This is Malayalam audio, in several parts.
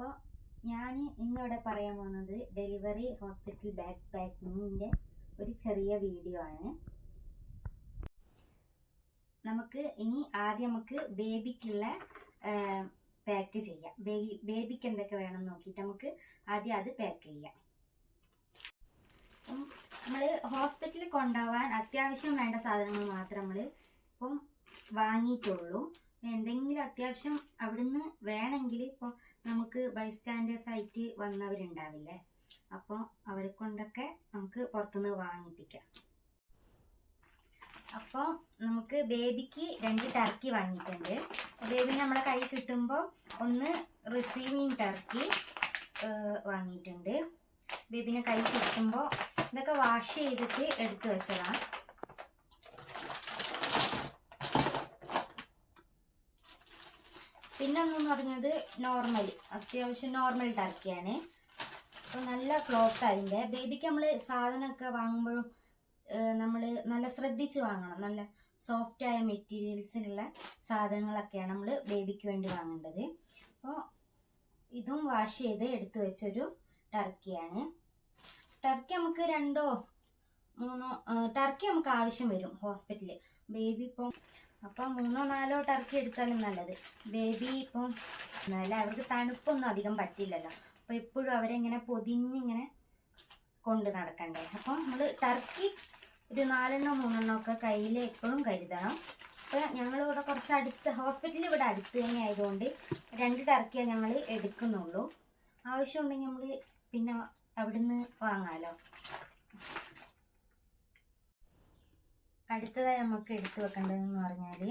അപ്പോൾ ഞാൻ ഇന്നിവിടെ പറയാൻ പോകുന്നത് ഡെലിവറി ഹോസ്പിറ്റൽ ബാക്ക് പാക്കിങ്ങിന്റെ ഒരു ചെറിയ വീഡിയോ ആണ്. നമുക്ക് ഇനി ആദ്യം നമുക്ക് ബേബിക്കുള്ള പാക്ക് ചെയ്യാം. ബേബി ബേബിക്ക് എന്തൊക്കെ വേണം നോക്കിയിട്ട് നമുക്ക് ആദ്യം അത് പാക്ക് ചെയ്യാം. നമ്മൾ ഹോസ്പിറ്റലിൽ കൊണ്ടുപോകാൻ അത്യാവശ്യം വേണ്ട സാധനങ്ങൾ മാത്രം നമ്മൾ ഇപ്പം വാങ്ങിയിട്ടുള്ളൂ. എന്തെങ്കിലും അത്യാവശ്യം അവിടുന്ന് വേണമെങ്കിൽ ഇപ്പോൾ നമുക്ക് ബൈസ്റ്റാൻഡേഴ്സ് ആയിട്ട് വന്നവരുണ്ടാവില്ലേ? അപ്പോൾ അവരെ കൊണ്ടൊക്കെ നമുക്ക് പുറത്തുനിന്ന് വാങ്ങിപ്പിക്കാം. അപ്പോൾ നമുക്ക് ബേബിക്ക് രണ്ട് ടർക്കി വാങ്ങിയിട്ടുണ്ട്. ബേബി നമ്മളെ കൈ കിട്ടുമ്പോൾ ഒന്ന് റിസീവിങ് ടർക്കി വാങ്ങിയിട്ടുണ്ട്. ബേബിനെ കൈ കിട്ടുമ്പോൾ ഇതൊക്കെ വാഷ് ചെയ്തിട്ട് എടുത്തു വെച്ചതാണ്. പിന്നെ എന്ന് പറഞ്ഞത് നോർമൽ അത്യാവശ്യം നോർമൽ ടർക്കിയാണ്. അപ്പോൾ നല്ല ക്ലോത്ത് അതിന്റെ ബേബിക്ക് നമ്മൾ സാധനമൊക്കെ വാങ്ങുമ്പോഴും നമ്മൾ നല്ല ശ്രദ്ധിച്ച് വാങ്ങണം. നല്ല സോഫ്റ്റ് ആയ മെറ്റീരിയൽസിനുള്ള സാധനങ്ങളൊക്കെയാണ് നമ്മൾ ബേബിക്ക് വേണ്ടി വാങ്ങേണ്ടത്. അപ്പോൾ ഇതും വാഷ് ചെയ്ത് എടുത്തു വെച്ചൊരു ടർക്കിയാണ്. ടർക്കി നമുക്ക് രണ്ടോ മൂന്നോ ടർക്കി നമുക്ക് ആവശ്യം വരും ഹോസ്പിറ്റലിൽ ബേബി ഇപ്പം അപ്പം മൂന്നോ നാലോ ടർക്കി എടുത്താലും നല്ലത്. ബേബി ഇപ്പം നല്ല അവർക്ക് തണുപ്പൊന്നും അധികം പറ്റില്ലല്ലോ അപ്പോൾ എപ്പോഴും അവരെ ഇങ്ങനെ പൊതിഞ്ഞിങ്ങനെ കൊണ്ട് നടക്കണ്ടേ. അപ്പം നമ്മൾ ടർക്കി ഒരു നാലെണ്ണോ മൂന്നെണ്ണോ ഒക്കെ കയ്യിൽ എപ്പോഴും കരുതണം. അപ്പോൾ ഞങ്ങളിവിടെ കുറച്ച് അടുത്ത് ഹോസ്പിറ്റലിൽ ഇവിടെ അടുത്ത് തന്നെ ആയതുകൊണ്ട് രണ്ട് ടർക്കിയാണ് ഞങ്ങൾ എടുക്കുന്നുള്ളൂ. ആവശ്യമുണ്ടെങ്കിൽ നമ്മൾ പിന്നെ അവിടുന്ന് വാങ്ങാമല്ലോ അടുത്തതായി നമുക്ക് എടുത്തു വെക്കേണ്ടതെന്ന് പറഞ്ഞാൽ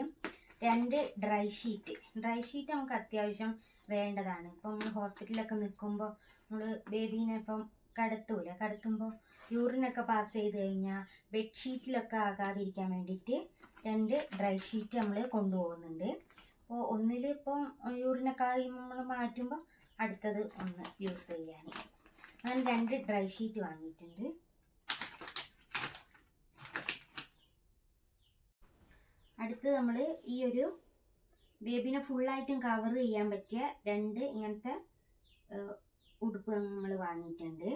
രണ്ട് ഡ്രൈ ഷീറ്റ്. ഡ്രൈ ഷീറ്റ് നമുക്ക് അത്യാവശ്യം വേണ്ടതാണ്. ഇപ്പം നമ്മൾ ഹോസ്പിറ്റലിലൊക്കെ നിൽക്കുമ്പോൾ നമ്മൾ ബേബീനെ ഇപ്പം കടത്തൂല. കടത്തുമ്പോൾ യൂറിനൊക്കെ പാസ് ചെയ്ത് കഴിഞ്ഞാൽ ബെഡ്ഷീറ്റിലൊക്കെ ആകാതിരിക്കാൻ വേണ്ടിയിട്ട് രണ്ട് ഡ്രൈ ഷീറ്റ് നമ്മൾ കൊണ്ടുപോകുന്നുണ്ട്. അപ്പോൾ ഒന്നിൽ ഇപ്പം യൂറിനൊക്കെ ആയി നമ്മൾ മാറ്റുമ്പോൾ അടുത്തത് ഒന്ന് യൂസ് ചെയ്യാൻ ഞാൻ രണ്ട് ഡ്രൈ ഷീറ്റ് വാങ്ങിയിട്ടുണ്ട്. അടുത്ത് നമ്മൾ ഈ ഒരു ബേബിനെ ഫുള്ളായിട്ടും കവർ ചെയ്യാൻ പറ്റിയ രണ്ട് ഇങ്ങനത്തെ ഉടുപ്പ് നമ്മൾ വാങ്ങിയിട്ടുണ്ട്.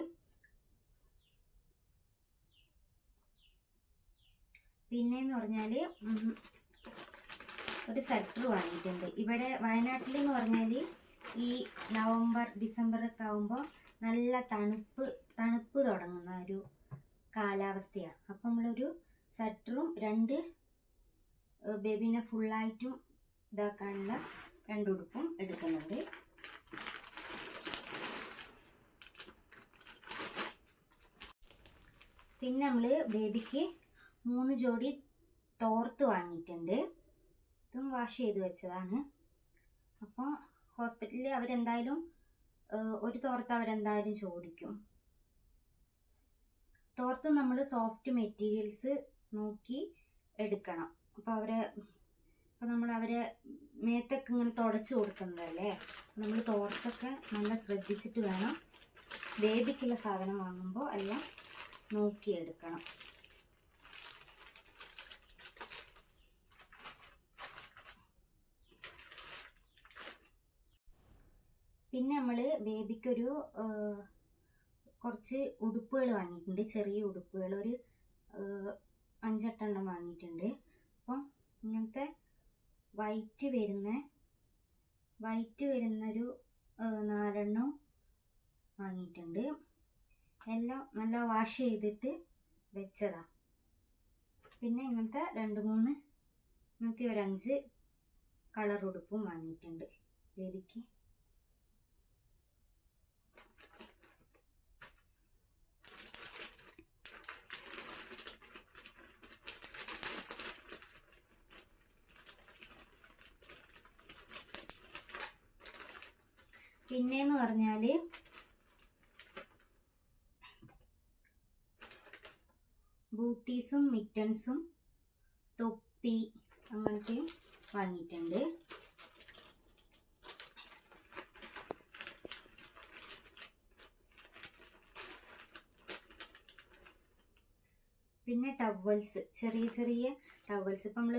പിന്നെന്ന് പറഞ്ഞാൽ ഒരു സ്വെറ്റർ വാങ്ങിയിട്ടുണ്ട്. ഇവിടെ വയനാട്ടിൽ എന്ന് പറഞ്ഞാൽ ഈ നവംബർ ഡിസംബർ ഒക്കെ ആകുമ്പോൾ നല്ല തണുപ്പ് തണുപ്പ് തുടങ്ങുന്ന ഒരു കാലാവസ്ഥയാണ് അപ്പം നമ്മളൊരു സ്വെറ്ററും രണ്ട് ബേബീനെ ഫുള്ളായിട്ടും ഇതാക്കാനുള്ള രണ്ട് ഉടുപ്പും എടുക്കുന്നുണ്ട്. പിന്നെ നമ്മൾ ബേബിക്ക് മൂന്ന് ജോഡി തോർത്ത് വാങ്ങിയിട്ടുണ്ട്. ഇതും വാഷ് ചെയ്ത് വെച്ചതാണ്. അപ്പോൾ ഹോസ്പിറ്റലിൽ അവരെന്തായാലും ഒരു തോർത്ത് അവരെന്തായാലും ചോദിക്കും. തോർത്ത് നമ്മൾ സോഫ്റ്റ് മെറ്റീരിയൽസ് നോക്കി എടുക്കണം. അപ്പോൾ അവരെ അപ്പോൾ നമ്മൾ അവരെ മേത്തൊക്കെ ഇങ്ങനെ തുടച്ചു കൊടുക്കുന്നതല്ലേ? നമ്മൾ തോർത്തൊക്കെ നല്ല ശ്രദ്ധിച്ചിട്ട് വേണം ബേബിക്കുള്ള സാധനം വാങ്ങുമ്പോൾ എല്ലാം നോക്കിയെടുക്കണം. പിന്നെ നമ്മൾ ബേബിക്കൊരു കുറച്ച് ഉടുപ്പുകൾ വാങ്ങിയിട്ടുണ്ട് ചെറിയ ഉടുപ്പുകൾ ഒരു അഞ്ചെട്ടെണ്ണം വാങ്ങിയിട്ടുണ്ട്. അപ്പം ഇങ്ങനത്തെ വൈറ്റ് വരുന്ന വൈറ്റ് വരുന്നൊരു നാലെണ്ണം വാങ്ങിയിട്ടുണ്ട്. എല്ലാം നല്ല വാഷ് ചെയ്തിട്ട് വെച്ചതാ. പിന്നെ ഇങ്ങനത്തെ രണ്ട് മൂന്ന് ഇങ്ങനത്തെ ഒരു അഞ്ച് കളർ ഉടുപ്പും വാങ്ങിയിട്ടുണ്ട്. ബേബിക്ക് പിന്നെന്ന് പറഞ്ഞാൽ ബൂട്ടീസും മിറ്റൻസും തൊപ്പി അങ്ങനത്തെ വാങ്ങിയിട്ടുണ്ട്. പിന്നെ ടവൽസ് ചെറിയ ചെറിയ ടവൽസ്. ഇപ്പം നമ്മൾ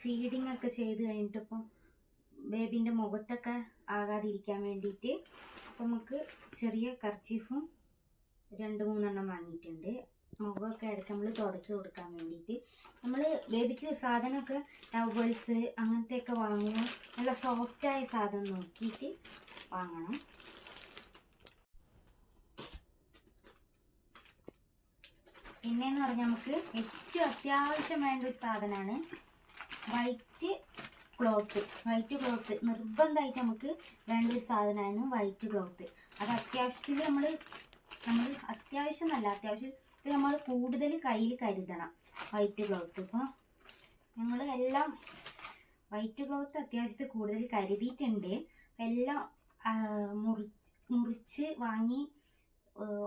ഫീഡിങ് ഒക്കെ ചെയ്ത് കഴിഞ്ഞിട്ട് ഇപ്പം ബേബീന്റെ മുഖത്തൊക്കെ ആകാതിരിക്കാൻ വേണ്ടിയിട്ട് നമുക്ക് ചെറിയ കർച്ചീഫും രണ്ട് മൂന്നെണ്ണം വാങ്ങിയിട്ടുണ്ട്. മുഖമൊക്കെ ഇടയ്ക്ക് നമ്മൾ തുടച്ചു കൊടുക്കാൻ വേണ്ടിയിട്ട്. നമ്മൾ ബേബിക്ക് സാധനമൊക്കെ ടവൽസ് അങ്ങനത്തെയൊക്കെ വാങ്ങുമ്പോൾ നല്ല സോഫ്റ്റായ സാധനം നോക്കിയിട്ട് വാങ്ങണം. പിന്നെന്ന് പറഞ്ഞാൽ നമുക്ക് ഏറ്റവും അത്യാവശ്യം വേണ്ട ഒരു സാധനമാണ് വൈറ്റ് ക്ലോത്ത്. White cloth. നിർബന്ധമായിട്ട് നമുക്ക് വേണ്ട ഒരു സാധനമാണ് വൈറ്റ് ക്ലോത്ത്. അത് അത്യാവശ്യത്തിൽ നമ്മൾ നമ്മൾ അത്യാവശ്യം നല്ല അത്യാവശ്യത്തിൽ നമ്മൾ കൂടുതൽ കയ്യിൽ കരുതണം വൈറ്റ് ക്ലോത്ത്. ഇപ്പോൾ ഞങ്ങൾ എല്ലാം വൈറ്റ് ക്ലോത്ത് അത്യാവശ്യത്തിൽ കൂടുതൽ കരുതിയിട്ടുണ്ട്. എല്ലാം മുറി മുറിച്ച് വാങ്ങി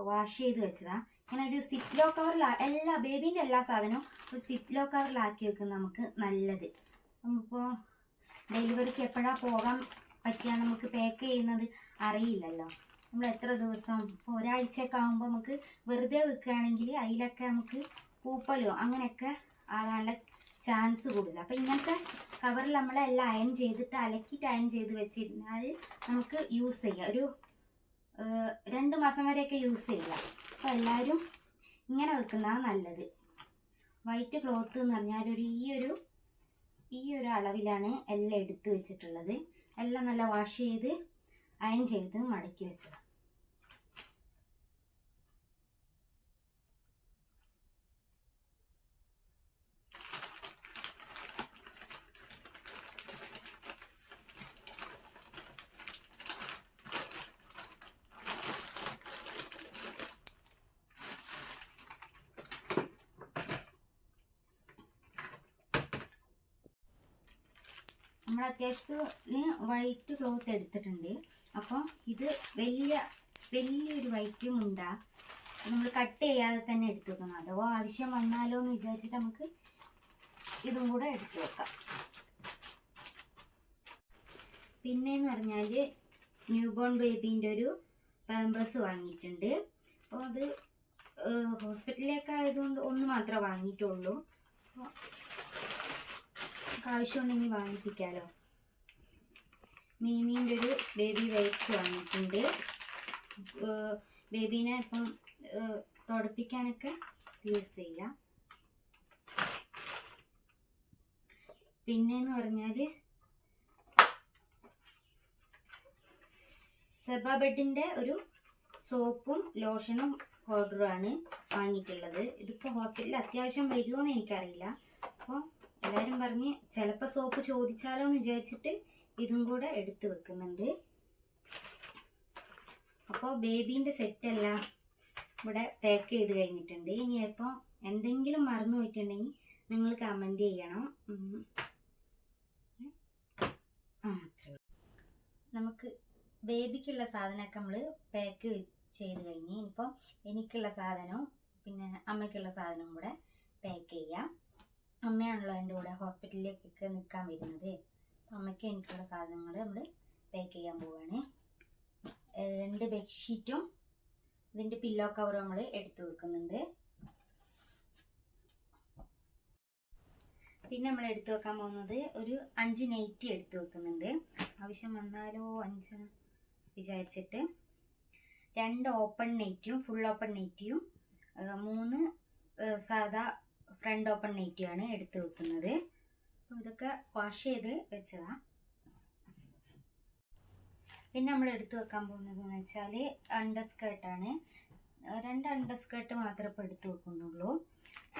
വാഷ് ചെയ്ത് വെച്ചതാ. ഇങ്ങനെ ഒരു സിപ്ലോ കവറിൽ എല്ലാ ബേബീന്റെ എല്ലാ സാധനവും ഒരു സിപ്ലോ കവറിലാക്കി വെക്കുന്നത് നമുക്ക് നല്ലത്. ഇപ്പോൾ ഡെലിവറിക്ക് എപ്പോഴാ പോകാൻ പറ്റുക നമുക്ക് പാക്ക് ചെയ്യുന്നത് അറിയില്ലല്ലോ. നമ്മൾ എത്ര ദിവസം ഒരാഴ്ചയൊക്കെ ആകുമ്പോൾ നമുക്ക് വെറുതെ വെക്കുകയാണെങ്കിൽ അതിലൊക്കെ നമുക്ക് പൂപ്പലോ അങ്ങനെയൊക്കെ ആകാനുള്ള ചാൻസ് കൂടുതൽ അപ്പോൾ ഇങ്ങനത്തെ കവറിൽ നമ്മളെല്ലാം അയൺ ചെയ്തിട്ട് അലക്കിയിട്ട് അയൺ ചെയ്ത് വെച്ചിരുന്നാൽ നമുക്ക് യൂസ് ചെയ്യാം. ഒരു രണ്ട് മാസം വരെയൊക്കെ യൂസ് ചെയ്യാം. അപ്പോൾ എല്ലാവരും ഇങ്ങനെ വെക്കുന്നതാണ് നല്ലത്. വൈറ്റ് ക്ലോത്ത് എന്ന് പറഞ്ഞാൽ ഒരു ഈ ഒരു ഈ ഒരു അളവിലാണ് എല്ലാം എടുത്തു വെച്ചിട്ടുള്ളത്. എല്ലാം നല്ല വാഷ് ചെയ്ത് അയൺ ചെയ്ത് മടക്കി വെച്ചത്. നമ്മൾ അത്യാവശ്യത്തിന് വൈറ്റ് ക്ലോത്ത് എടുത്തിട്ടുണ്ട്. അപ്പോൾ ഇത് വലിയ വലിയൊരു വൈറ്റ് മുണ്ട നമ്മൾ കട്ട് ചെയ്യാതെ തന്നെ എടുത്തു വെക്കണം. അഥവാ ആവശ്യം വന്നാലോ എന്ന് വിചാരിച്ചിട്ട് നമുക്ക് ഇതും കൂടെ എടുത്തു വെക്കാം. പിന്നെയെന്ന് പറഞ്ഞാൽ ന്യൂ ബോൺ ബേബീന്റെ ഒരു പാമ്പേഴ്സ് വാങ്ങിയിട്ടുണ്ട്. അപ്പോൾ അത് ഹോസ്പിറ്റലിലേക്ക് ആയതുകൊണ്ട് ഒന്ന് മാത്രമേ വാങ്ങിയിട്ടുള്ളൂ. ആവശ്യമുണ്ടെങ്കിൽ വാങ്ങിപ്പിക്കാലോ. മീമീന്റെ ഒരു ബേബി വെയ്റ്റ് വാങ്ങിയിട്ടുണ്ട് ബേബീനെ ഇപ്പം തുടപ്പിക്കാനൊക്കെ യൂസ് ചെയ്യാം. പിന്നെന്ന് പറഞ്ഞാൽ സെബ ബെഡിന്റെ ഒരു സോപ്പും ലോഷനും പൗഡറുമാണ് വാങ്ങിയിട്ടുള്ളത്. ഇതിപ്പോൾ ഹോസ്പിറ്റലിൽ അത്യാവശ്യം വരുമോ എന്ന് എനിക്കറിയില്ല. അപ്പോൾ എല്ലാവരും പറഞ്ഞ് ചിലപ്പോൾ സോപ്പ് ചോദിച്ചാലോ എന്ന് വിചാരിച്ചിട്ട് ഇതും കൂടെ എടുത്ത് വെക്കുന്നുണ്ട്. അപ്പോൾ ബേബീന്റെ സെറ്റെല്ലാം ഇവിടെ പാക്ക് ചെയ്ത് കഴിഞ്ഞിട്ടുണ്ട്. ഇനി ഇപ്പോൾ എന്തെങ്കിലും മറന്നു പോയിട്ടുണ്ടെങ്കിൽ നിങ്ങൾ കമന്റ് ചെയ്യണം. ആ നമുക്ക് ബേബിക്കുള്ള സാധനമൊക്കെ നമ്മൾ പാക്ക് ചെയ്ത് കഴിഞ്ഞ് ഇനിയിപ്പോൾ എനിക്കുള്ള സാധനവും പിന്നെ അമ്മയ്ക്കുള്ള സാധനവും കൂടെ പാക്ക് ചെയ്യാം. അമ്മയാണല്ലോ എന്റെ കൂടെ ഹോസ്പിറ്റലിലേക്ക് നിൽക്കാൻ വരുന്നത്. അപ്പം അമ്മയ്ക്ക് എനിക്കുള്ള സാധനങ്ങൾ നമ്മൾ പാക്ക് ചെയ്യാൻ പോവുകയാണ് രണ്ട് ബെഡ്ഷീറ്റും ഇതിന്റെ പില്ലോ കവറും നമ്മൾ എടുത്തു വെക്കുന്നുണ്ട്. പിന്നെ നമ്മൾ എടുത്തു വെക്കാൻ പോകുന്നത് ഒരു അഞ്ച് നൈറ്റി എടുത്തു വെക്കുന്നുണ്ട്. ആവശ്യം വന്നാലോ അഞ്ച് വിചാരിച്ചിട്ട്. രണ്ട് ഓപ്പൺ നൈറ്റിയും ഫുൾ ഓപ്പൺ നൈറ്റിയും മൂന്ന് സാധാ ഫ്രണ്ട് ഓപ്പൺ നൈറ്റിയാണ് എടുത്ത് വെക്കുന്നത്. അപ്പോൾ ഇതൊക്കെ വാഷ് ചെയ്ത് വെച്ചതാണ് പിന്നെ നമ്മൾ എടുത്തു വെക്കാൻ പോകുന്നത് എന്ന് വെച്ചാൽ അണ്ടർ സ്കേർട്ടാണ് രണ്ട് അണ്ടർ സ്കേർട്ട് മാത്രമേ ഇപ്പോൾ എടുത്തു വെക്കുന്നുള്ളൂ.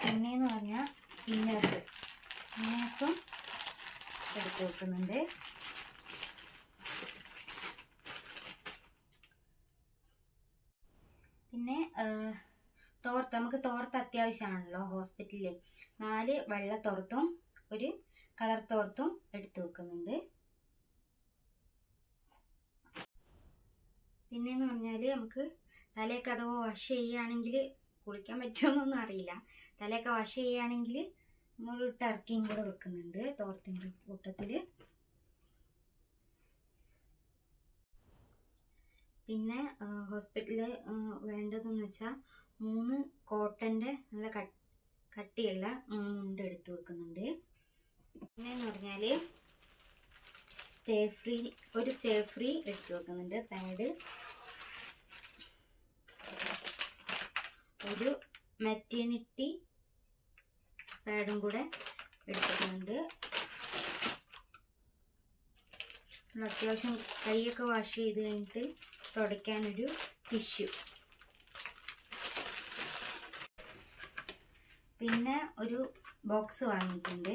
പിന്നെയെന്ന് പറഞ്ഞാൽ ഇന്നേഴ്സ് ഇന്നേഴ്സും എടുത്തു വെക്കുന്നുണ്ട്. പിന്നെ തോർത്ത് നമുക്ക് തോർത്ത് അത്യാവശ്യമാണല്ലോ ഹോസ്പിറ്റലിൽ നാല് വെള്ള തോർത്തും ഒരു കളർ തോർത്തും എടുത്തു വെക്കുന്നുണ്ട്. പിന്നെയെന്ന് പറഞ്ഞാൽ നമുക്ക് തലയൊക്കെ അഥവാ വാഷ് ചെയ്യുകയാണെങ്കിൽ കുളിക്കാൻ പറ്റുമെന്നൊന്നും അറിയില്ല. തലയൊക്കെ വാഷ് ചെയ്യുകയാണെങ്കിൽ നമ്മൾ ടർക്കിയും കൂടെ വെക്കുന്നുണ്ട് തോർത്തിന്റെ കൂട്ടത്തിൽ പിന്നെ ഹോസ്പിറ്റലിൽ വേണ്ടതെന്ന് വെച്ചാൽ മൂന്ന് കോട്ടന്റെ നല്ല കട്ട് കട്ടിയുള്ള മൂന്ന് മുണ്ട് എടുത്ത് വെക്കുന്നുണ്ട്. പിന്നെന്ന് പറഞ്ഞാൽ സ്റ്റേ ഫ്രീ ഒരു സ്റ്റേ ഫ്രീ എടുത്തു വെക്കുന്നുണ്ട്. പാഡ്. ഒരു മെറ്റേണിറ്റി പാഡും കൂടെ എടുത്തിട്ടുണ്ട് അത്യാവശ്യം കൈയൊക്കെ വാഷ് ചെയ്ത് കഴിഞ്ഞിട്ട് തുടയ്ക്കാനൊരു ടിഷ്യൂ. പിന്നെ ഒരു ബോക്സ് വാങ്ങിയിട്ടുണ്ട്.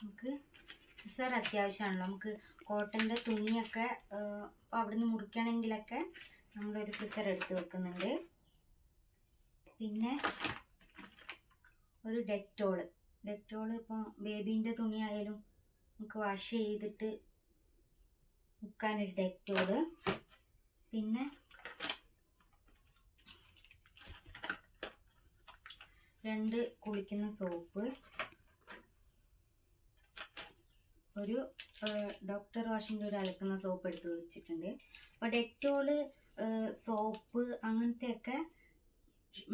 നമുക്ക് സിസർ അത്യാവശ്യമാണല്ലോ. നമുക്ക് കോട്ടന്റെ തുണിയൊക്കെ അപ്പോൾ അവിടുന്ന് മുറിക്കണമെങ്കിലൊക്കെ നമ്മളൊരു സിസർ എടുത്ത് വെക്കുന്നുണ്ട്. പിന്നെ ഒരു ഡെറ്റോൾ ഡെറ്റോൾ ഇപ്പോൾ ബേബീന്റെ തുണിയായാലും നമുക്ക് വാഷ് ചെയ്തിട്ട് മുക്കാനൊരു ഡെറ്റോൾ പിന്നെ രണ്ട് കുളിക്കുന്ന സോപ്പ്. ഒരു ഡോക്ടർ വാഷിന്റെ ഒരു അലക്കുന്ന സോപ്പ് എടുത്ത് വെച്ചിട്ടുണ്ട്. അപ്പോൾ ഡെറ്റോൾ സോപ്പ് അങ്ങനത്തെയൊക്കെ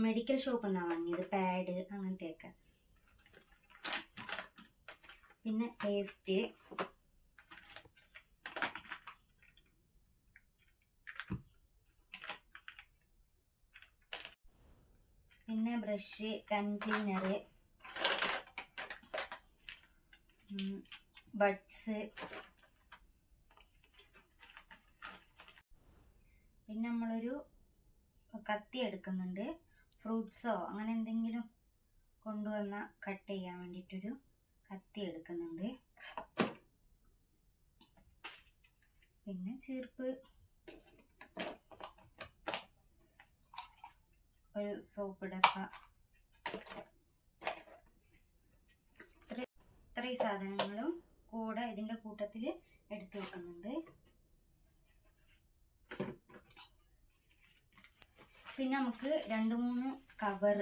മെഡിക്കൽ ഷോപ്പിൽ നിന്നാണ് വാങ്ങിയത്. പാഡ് അങ്ങനത്തെയൊക്കെ. പിന്നെ പേസ്റ്റ് പിന്നെ ബ്രഷ് കണ്ടെയ്നർ ബഡ്സ്. പിന്നെ നമ്മളൊരു കത്തി എടുക്കുന്നുണ്ട്. ഫ്രൂട്ട്സോ അങ്ങനെ എന്തെങ്കിലും കൊണ്ടുവന്ന കട്ട് ചെയ്യാൻ വേണ്ടിയിട്ടൊരു കത്തി എടുക്കുന്നുണ്ട്. പിന്നെ ചീർപ്പ്. ഒരു സോപ്പ് ഡപ്പ. ഇത്രയും സാധനങ്ങളും കൂടെ ഇതിന്റെ കൂട്ടത്തിൽ എടുത്തു വെക്കുന്നുണ്ട്. പിന്നെ നമുക്ക് രണ്ട് മൂന്ന് കവർ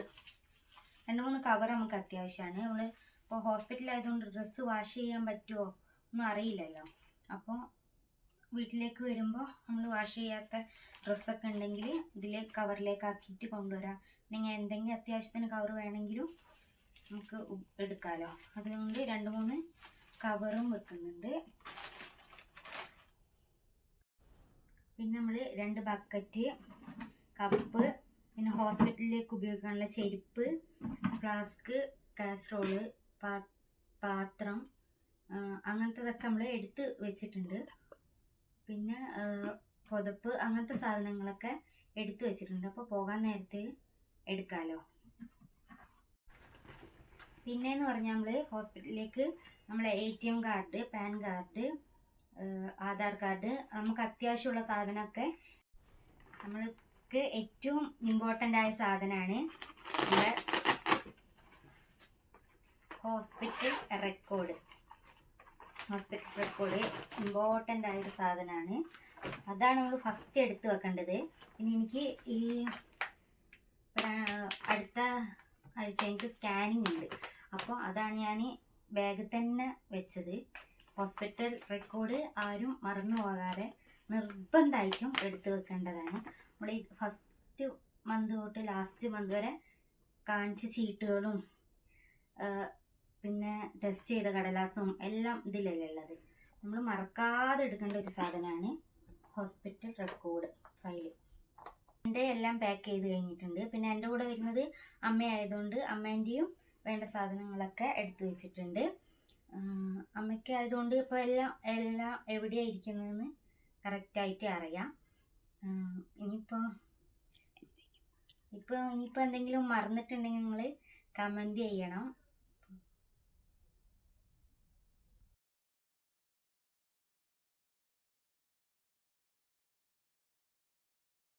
രണ്ട് മൂന്ന് കവർ നമുക്ക് അത്യാവശ്യമാണ്. നമ്മൾ ഇപ്പോൾ ഹോസ്പിറ്റലായതുകൊണ്ട് ഡ്രസ്സ് വാഷ് ചെയ്യാൻ പറ്റുമോ ഒന്നും അറിയില്ലല്ലോ. അപ്പോൾ വീട്ടിലേക്ക് വരുമ്പോൾ നമ്മൾ വാഷ് ചെയ്യാത്ത ഡ്രസ്സൊക്കെ ഉണ്ടെങ്കിൽ ഇതിൽ കവറിലേക്ക് ആക്കിയിട്ട് കൊണ്ടുവരാം. അല്ലെങ്കിൽ എന്തെങ്കിലും അത്യാവശ്യത്തിന് കവർ വേണമെങ്കിലും നമുക്ക് എടുക്കാമല്ലോ അതുകൊണ്ട് രണ്ട് മൂന്ന് കവറും വെക്കുന്നുണ്ട്. പിന്നെ നമ്മൾ രണ്ട് ബക്കറ്റ് കപ്പ് പിന്നെ ഹോസ്പിറ്റലിലേക്ക് ഉപയോഗിക്കാനുള്ള ചെരുപ്പ് ഫ്ലാസ്ക് കാസ്ട്രോൾ പാത്രം അങ്ങനത്തതൊക്കെ നമ്മൾ എടുത്ത് വെച്ചിട്ടുണ്ട്. പിന്നെ പുതപ്പ് അങ്ങനത്തെ സാധനങ്ങളൊക്കെ എടുത്തു വെച്ചിട്ടുണ്ട്. അപ്പോൾ പോകാൻ നേരത്തെ എടുക്കാമല്ലോ പിന്നെന്ന് പറഞ്ഞാൽ നമ്മൾ ഹോസ്പിറ്റലിലേക്ക് നമ്മളെ A T M card pan card Aadhaar card നമുക്ക് അത്യാവശ്യമുള്ള സാധനമൊക്കെ നമ്മൾക്ക് ഏറ്റവും ഇമ്പോർട്ടന്റ് ആയ സാധനമാണ് നമ്മുടെ hospital record. Hospital record important ആയൊരു സാധനമാണ് അതാണ് നമ്മൾ ഫസ്റ്റ് എടുത്ത് വെക്കേണ്ടത്. പിന്നെ എനിക്ക് ഈ അടുത്ത ആഴ്ച എനിക്ക് സ്കാനിങ് ഉണ്ട്. അപ്പോൾ അതാണ് ഞാൻ ബാഗിൽ തന്നെ വെച്ചത്. ഹോസ്പിറ്റൽ റെക്കോർഡ് ആരും മറന്നു പോകാതെ നിർബന്ധമായിട്ടും എടുത്തു വെക്കേണ്ടതാണ്. നമ്മൾ ഈ ഫസ്റ്റ് മന്ത് തൊട്ട് ലാസ്റ്റ് മന്ത് വരെ കാണിച്ച ചീട്ടുകളും പിന്നെ ടെസ്റ്റ് ചെയ്ത കടലാസും എല്ലാം ഇതിലല്ലേ ഉള്ളത്. നമ്മൾ മറക്കാതെ എടുക്കേണ്ട ഒരു സാധനമാണ് ഹോസ്പിറ്റൽ റെക്കോർഡ് ഫയൽ എന്റെ എല്ലാം പാക്ക് ചെയ്ത് കഴിഞ്ഞിട്ടുണ്ട്. പിന്നെ എന്റെ കൂടെ വരുന്നത് അമ്മയായതുകൊണ്ട് അമ്മേന്റെയും വേണ്ട സാധനങ്ങളൊക്കെ എടുത്തു വെച്ചിട്ടുണ്ട്. അമ്മയ്ക്ക് ആയതുകൊണ്ട് ഇപ്പോൾ എല്ലാം എല്ലാം എവിടെയാണ് ഇരിക്കുന്നതെന്ന് കറക്റ്റായിട്ട് അറിയാം. ഇനിയിപ്പോൾ ഇപ്പോൾ ഇനിയിപ്പോൾ എന്തെങ്കിലും മറന്നിട്ടുണ്ടെങ്കിൽ നിങ്ങൾ കമന്റ് ചെയ്യണം.